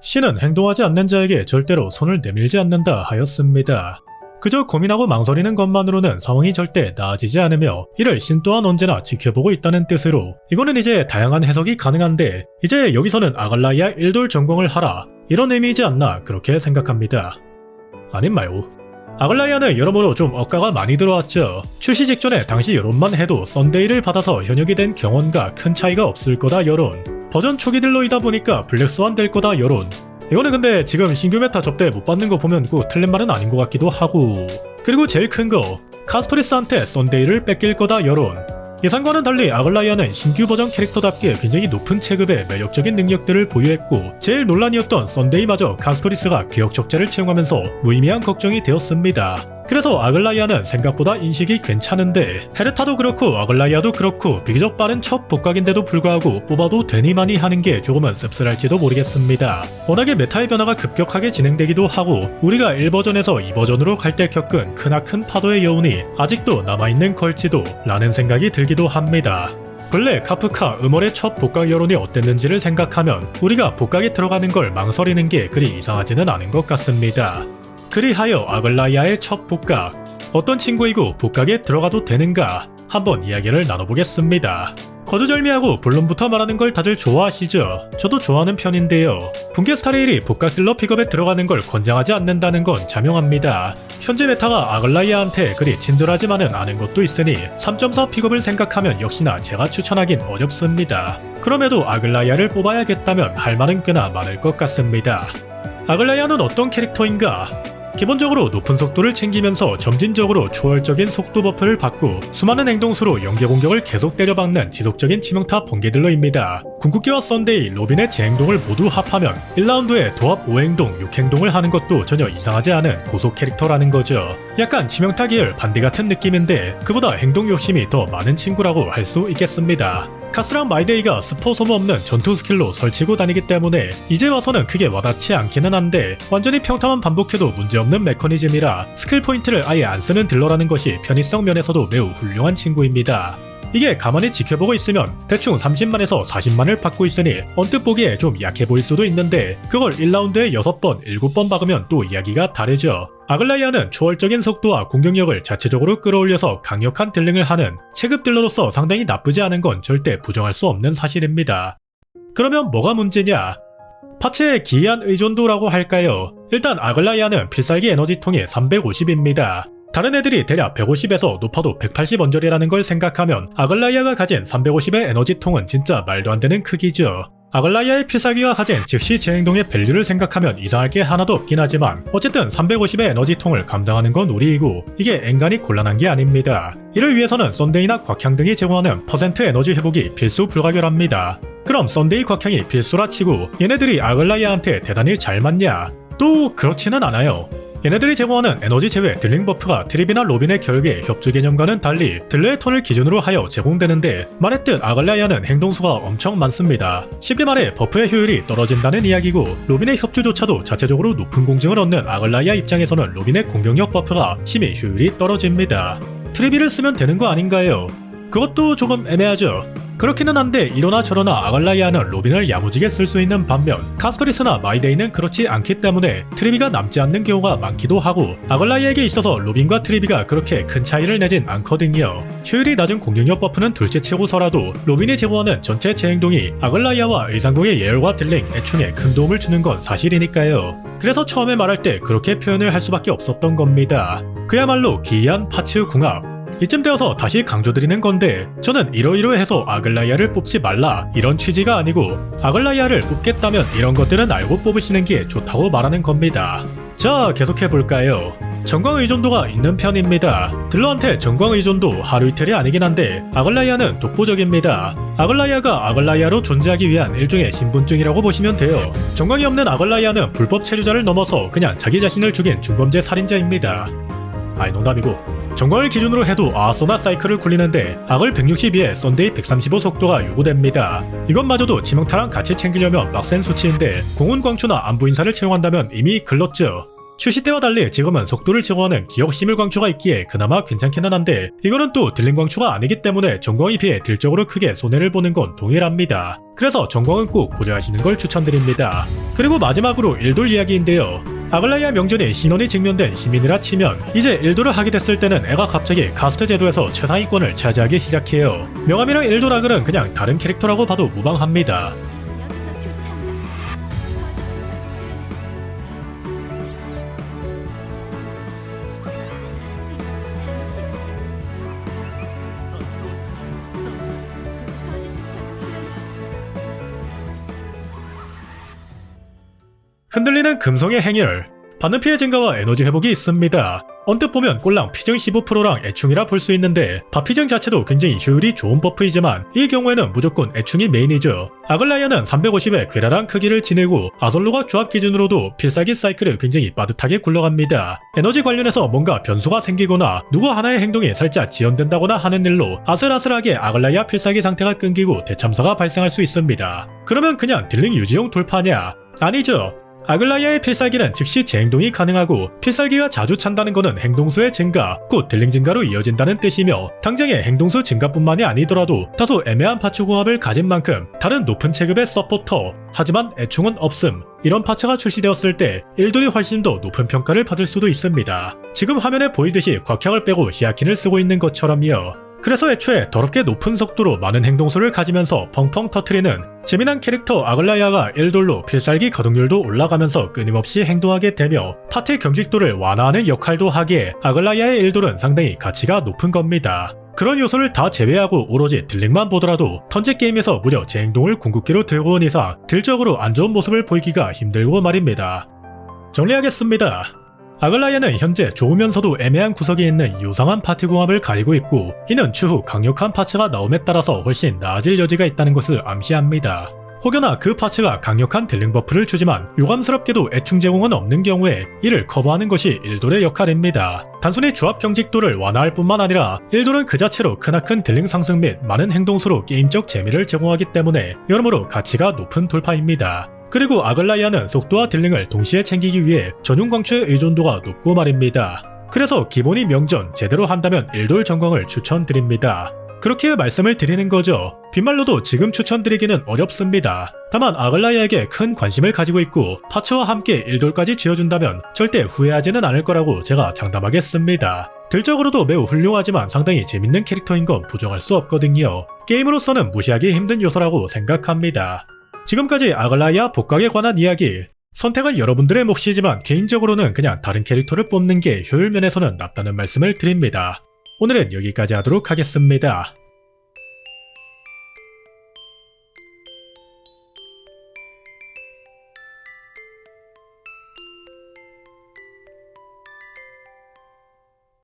신은 행동하지 않는 자에게 절대로 손을 내밀지 않는다 하였습니다. 그저 고민하고 망설이는 것만으로는 상황이 절대 나아지지 않으며 이를 신 또한 언제나 지켜보고 있다는 뜻으로 이거는 이제 다양한 해석이 가능한데 이제 여기서는 아갈라이아 일돌 전공을 하라 이런 의미이지 않나 그렇게 생각합니다. 아님 마요. 아글라이아는 여러모로 좀 억가가 많이 들어왔죠. 출시 직전에 당시 여론만 해도 썬데이를 받아서 현역이 된 경원과 큰 차이가 없을 거다 여론. 버전 초기들로이다 보니까 블랙스완 될 거다 여론. 이거는 근데 지금 신규 메타 접대 못 받는 거 보면 꼭 틀린 말은 아닌 것 같기도 하고. 그리고 제일 큰 거, 카스토리스한테 썬데이를 뺏길 거다 여론. 예상과는 달리 아글라이아는 신규 버전 캐릭터답게 굉장히 높은 체급의 매력적인 능력들을 보유했고 제일 논란이었던 썬데이마저 카스토리스가 기억 적자를 채용하면서 무의미한 걱정이 되었습니다. 그래서 아글라이아는 생각보다 인식이 괜찮은데 헤르타도 그렇고 아글라이아도 그렇고 비교적 빠른 첫 복각인데도 불구하고 뽑아도 되니마니 하는 게 조금은 씁쓸할지도 모르겠습니다. 워낙에 메타의 변화가 급격하게 진행되기도 하고 우리가 1버전에서 2버전으로 갈 때 겪은 크나큰 파도의 여운이 아직도 남아있는 걸지도 라는 생각이 들기도 합니다. 근래 카프카 음월의 첫 복각 여론이 어땠는지를 생각하면 우리가 복각에 들어가는 걸 망설이는 게 그리 이상하지는 않은 것 같습니다. 그리하여 아글라이아의 첫 복각 어떤 친구이고 복각에 들어가도 되는가 한번 이야기를 나눠보겠습니다. 거두절미하고 본론부터 말하는 걸 다들 좋아하시죠? 저도 좋아하는 편인데요. 분계 스타레일이 복각 딜러 픽업에 들어가는 걸 권장하지 않는다는 건 자명합니다. 현재 메타가 아글라이아한테 그리 친절하지만은 않은 것도 있으니 3.4 픽업을 생각하면 역시나 제가 추천하긴 어렵습니다. 그럼에도 아글라이아를 뽑아야겠다면 할 말은 꽤나 많을 것 같습니다. 아글라이아는 어떤 캐릭터인가? 기본적으로 높은 속도를 챙기면서 점진적으로 초월적인 속도 버프를 받고 수많은 행동수로 연계 공격을 계속 때려박는 지속적인 치명타 번개들러입니다. 궁극기와 썬데이, 로빈의 제 행동을 모두 합하면 1라운드에 도합 5행동, 6행동을 하는 것도 전혀 이상하지 않은 고속 캐릭터라는 거죠. 약간 치명타 계열 반디 같은 느낌인데 그보다 행동 욕심이 더 많은 친구라고 할 수 있겠습니다. 카스랑 마이데이가 스포 소모 없는 전투 스킬로 설치고 다니기 때문에 이제 와서는 크게 와닿지 않기는 한데 완전히 평타만 반복해도 문제없는 메커니즘이라 스킬 포인트를 아예 안 쓰는 딜러라는 것이 편의성 면에서도 매우 훌륭한 친구입니다. 이게 가만히 지켜보고 있으면 대충 30만에서 40만을 받고 있으니 언뜻 보기에 좀 약해 보일 수도 있는데 그걸 1라운드에 6번, 7번 박으면 또 이야기가 다르죠. 아글라이아는 초월적인 속도와 공격력을 자체적으로 끌어올려서 강력한 딜링을 하는 체급 딜러로서 상당히 나쁘지 않은 건 절대 부정할 수 없는 사실입니다. 그러면 뭐가 문제냐? 파츠의 기이한 의존도라고 할까요? 일단 아글라이아는 필살기 에너지통이 350입니다. 다른 애들이 대략 150에서 높아도 180 언저리라는 걸 생각하면 아글라이아가 가진 350의 에너지통은 진짜 말도 안 되는 크기죠. 아글라이아의 필살기가 가진 즉시 재행동의 밸류를 생각하면 이상할 게 하나도 없긴 하지만 어쨌든 350의 에너지 통을 감당하는 건 우리이고 이게 앵간히 곤란한 게 아닙니다. 이를 위해서는 썬데이나 곽향 등이 제공하는 퍼센트 에너지 회복이 필수 불가결합니다. 그럼 썬데이 곽향이 필수라 치고 얘네들이 아글라이아한테 대단히 잘 맞냐? 또 그렇지는 않아요. 얘네들이 제공하는 에너지 제외 딜링 버프가 트립이나 로빈의 결계 협주 개념과는 달리 딜러의 턴을 기준으로 하여 제공되는데 말했듯 아글라이아는 행동수가 엄청 많습니다. 쉽게 말해 버프의 효율이 떨어진다는 이야기고 로빈의 협주조차도 자체적으로 높은 공증을 얻는 아글라이아 입장에서는 로빈의 공격력 버프가 심히 효율이 떨어집니다. 트리비를 쓰면 되는 거 아닌가요? 그것도 조금 애매하죠. 그렇기는 한데 이러나 저러나 아갈라이아는 로빈을 야무지게 쓸 수 있는 반면 카스토리스나 마이데이는 그렇지 않기 때문에 트리비가 남지 않는 경우가 많기도 하고 아갈라이아에게 있어서 로빈과 트리비가 그렇게 큰 차이를 내진 않거든요. 효율이 낮은 공격력 버프는 둘째치고서라도 로빈이 제공하는 전체 재행동이 아글라이아와 의상공의 예열과 딜링, 애충에 큰 도움을 주는 건 사실이니까요. 그래서 처음에 말할 때 그렇게 표현을 할 수밖에 없었던 겁니다. 그야말로 기이한 파츠 궁합, 이쯤 되어서 다시 강조드리는 건데 저는 이러이러해서 아글라이아를 뽑지 말라 이런 취지가 아니고 아글라이아를 뽑겠다면 이런 것들은 알고 뽑으시는 게 좋다고 말하는 겁니다. 자 계속해볼까요? 전광 의존도가 있는 편입니다. 딜러한테 전광 의존도 하루 이틀이 아니긴 한데 아글라이아는 독보적입니다. 아글라이아가 아글라이아로 존재하기 위한 일종의 신분증이라고 보시면 돼요. 전광이 없는 아글라이아는 불법 체류자를 넘어서 그냥 자기 자신을 죽인 중범죄 살인자입니다. 아이 농담이고 정광을 기준으로 해도 아소나 사이클을 굴리는데 악을 162에 썬데이 135 속도가 요구됩니다. 이것마저도 지명타랑 같이 챙기려면 빡센 수치인데 공운 광추나 안부 인사를 채용한다면 이미 글렀죠. 출시 때와 달리 지금은 속도를 제공하는 기억 시뮬 광추가 있기에 그나마 괜찮기는 한데 이거는 또 딜링 광추가 아니기 때문에 전광에 비해 딜적으로 크게 손해를 보는 건 동일합니다. 그래서 전광은 꼭 고려하시는 걸 추천드립니다. 그리고 마지막으로 일돌 이야기인데요. 아글라이아 명전에 신원이 증명된 시민이라 치면 이제 일도를 하게 됐을 때는 애가 갑자기 카스트 제도에서 최상위권을 차지하기 시작해요. 명함이랑 일도라글은 그냥 다른 캐릭터라고 봐도 무방합니다. 흔들리는 금성의 행렬 받는 피해 증가와 에너지 회복이 있습니다. 언뜻 보면 꼴랑 피증 15%랑 애충이라 볼 수 있는데 바피증 자체도 굉장히 효율이 좋은 버프이지만 이 경우에는 무조건 애충이 메인이죠. 아글라이아는 350의 괴랄한 크기를 지내고 아솔로가 조합 기준으로도 필살기 사이클을 굉장히 빠듯하게 굴러갑니다. 에너지 관련해서 뭔가 변수가 생기거나 누구 하나의 행동이 살짝 지연된다거나 하는 일로 아슬아슬하게 아글라이아 필살기 상태가 끊기고 대참사가 발생할 수 있습니다. 그러면 그냥 딜링 유지용 돌파냐? 아니죠. 아글라이아의 필살기는 즉시 재행동이 가능하고 필살기가 자주 찬다는 것은 행동수의 증가, 곧 딜링 증가로 이어진다는 뜻이며 당장의 행동수 증가뿐만이 아니더라도 다소 애매한 파츠궁합을 가진 만큼 다른 높은 체급의 서포터, 하지만 애충은 없음. 이런 파츠가 출시되었을 때 일돌이 훨씬 더 높은 평가를 받을 수도 있습니다. 지금 화면에 보이듯이 곽향을 빼고 히아킨을 쓰고 있는 것처럼요. 그래서 애초에 더럽게 높은 속도로 많은 행동수를 가지면서 펑펑 터트리는 재미난 캐릭터 아글라이아가 1돌로 필살기 가동률도 올라가면서 끊임없이 행동하게 되며 파티 경직도를 완화하는 역할도 하기에 아글라이아의 1돌은 상당히 가치가 높은 겁니다. 그런 요소를 다 제외하고 오로지 딜링만 보더라도 턴제 게임에서 무려 제 행동을 궁극기로 들고 온 이상 딜적으로 안 좋은 모습을 보이기가 힘들고 말입니다. 정리하겠습니다. 아글라이아는 현재 좋으면서도 애매한 구석이 있는 요상한 파티 궁합을 가지고 있고 이는 추후 강력한 파츠가 나옴에 따라서 훨씬 나아질 여지가 있다는 것을 암시합니다. 혹여나 그 파츠가 강력한 딜링 버프를 주지만 유감스럽게도 애충 제공은 없는 경우에 이를 커버하는 것이 일돌의 역할입니다. 단순히 조합 경직도를 완화할 뿐만 아니라 일돌은 그 자체로 크나큰 딜링 상승 및 많은 행동수로 게임적 재미를 제공하기 때문에 여러모로 가치가 높은 돌파입니다. 그리고 아글라이아는 속도와 딜링을 동시에 챙기기 위해 전용 광추의 의존도가 높고 말입니다. 그래서 기본이 명전 제대로 한다면 일돌 전광을 추천드립니다. 그렇게 말씀을 드리는 거죠. 빈말로도 지금 추천드리기는 어렵습니다. 다만 아글라이아에게 큰 관심을 가지고 있고 파츠와 함께 일돌까지 쥐어준다면 절대 후회하지는 않을 거라고 제가 장담하겠습니다. 들적으로도 매우 훌륭하지만 상당히 재밌는 캐릭터인 건 부정할 수 없거든요. 게임으로서는 무시하기 힘든 요소라고 생각합니다. 지금까지 아글라이아 복각에 관한 이야기 선택은 여러분들의 몫이지만 개인적으로는 그냥 다른 캐릭터를 뽑는 게 효율 면에서는 낫다는 말씀을 드립니다. 오늘은 여기까지 하도록 하겠습니다.